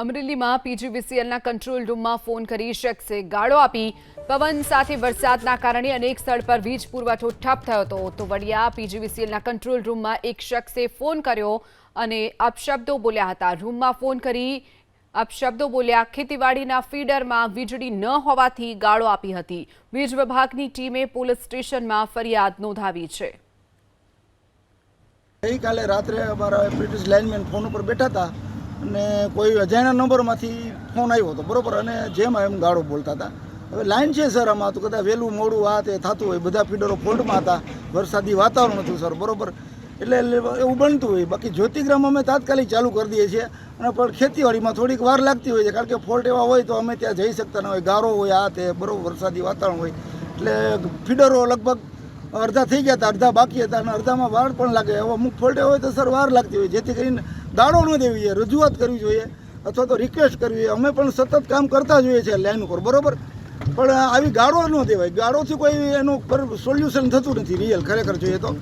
અમરેલીમાં પીજીવીસીએલના કંટ્રોલ રૂમમાં ફોન કરી શખ્સે ગાળો આપી. પવન સાથે વરસાદના કારણે અનેક સ્થળ પર વીજ પુરવઠો ઠપ થયો હતો. તો વડિયા પીજીવીસીએલના કંટ્રોલ રૂમમાં એક શખ્સે ફોન કર્યો અને અપશબ્દો બોલ્યા હતા. રૂમમાં ફોન કરી અપશબ્દો બોલ્યા, ખેતીવાડીના ફીડરમાં વીજળી ન હોવાથી ગાળો આપી હતી. વીજ વિભાગની ટીમે પોલીસ સ્ટેશનમાં ફરિયાદ નોંધાવી છે. ગઈકાલે રાત્રે અમારા બ્રિટિશ લાઇનમેન ફોન ઉપર બેઠા હતા. અને કોઈ અજાણ્યા નંબરમાંથી ફોન આવ્યો હતો, બરોબર? અને જેમ એમ ગાળો બોલતા હતા. હવે લાઈન છે સર આમાં, તો કદાચ વહેલું, મોડું, આ તે થતું હોય, બધા ફીડરો ફોલ્ટમાં હતા. વરસાદી વાતાવરણ હતું સર બરાબર? એટલે એવું બનતું હોય. બાકી જ્યોતિગ્રામ અમે તાત્કાલિક ચાલુ કરી દઈએ છીએ. અને પણ ખેતીવાડીમાં થોડીક વાર લાગતી હોય છે, કારણ કે ફોલ્ટ એવા હોય તો અમે ત્યાં જઈ શકતા ન હોય. ગારો હોય, આ તે, બરાબર, વરસાદી વાતાવરણ હોય. એટલે ફીડરો લગભગ અડધા થઈ ગયા હતા, અડધા બાકી હતા, અને અડધામાં વાર પણ લાગે. હવે અમુક ફોલ્ટે હોય તો સર વાર લાગતી હોય. જેથી કરીને દાડો ન દેવી જોઈએ, રજૂઆત કરવી જોઈએ અથવા તો રિક્વેસ્ટ કરવી જોઈએ. અમે પણ સતત કામ કરતા જોઈએ છીએ લાઈન ઉપર, બરોબર? પણ આવી ગાળો ન દેવાય. ગાળોથી કોઈ એનું સોલ્યુશન થતું નથી રિયલ ખરેખર જોઈએ તો.